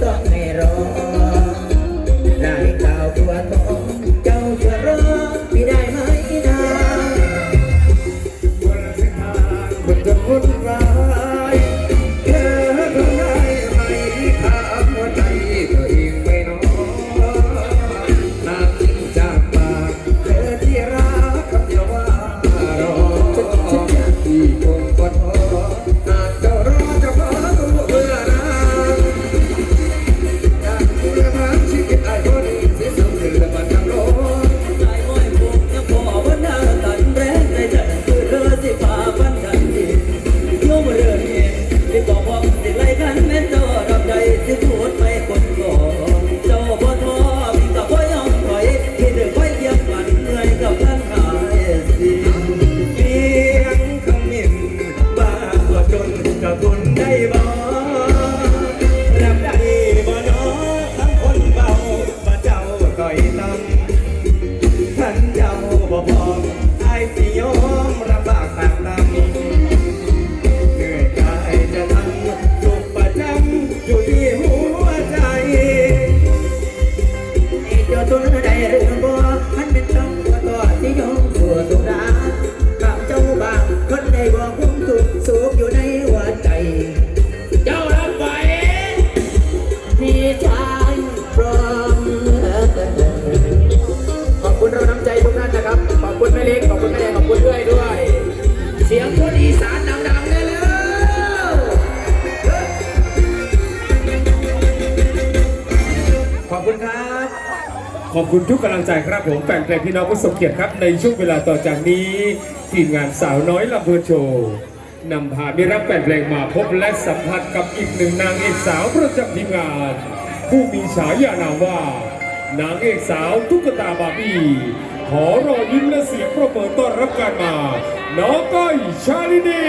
Pero จนจะทนได้บ่รับได้บ่น้อทั้งคนเบาบ่เจ้าต่อยตำ คุณแม่เล็กขอบคุณแม่แดงขอบคุณเพื่อยด้วย เสียงคนอีสานดังๆได้แล้วขอบคุณครับ ขอบคุณทุกกำลังใจครับผมแฟนเพลงพี่น้องผู้ทรงเกียรติครับ ในช่วงเวลาต่อจากนี้ทีมงานสาวน้อยลำเพลินโชว์นำพามิรับแฟนเพลงมาพบและสัมผัสกับอีกหนึ่งนางเอกสาวประจำทีมงาน ผู้มีฉายานามว่า นางเอกสาวตุ๊กตาบาร์บี้ ขอรอยยิ้มและเสียงประเมินต้อนรับการมา น้องก้อยชาลินี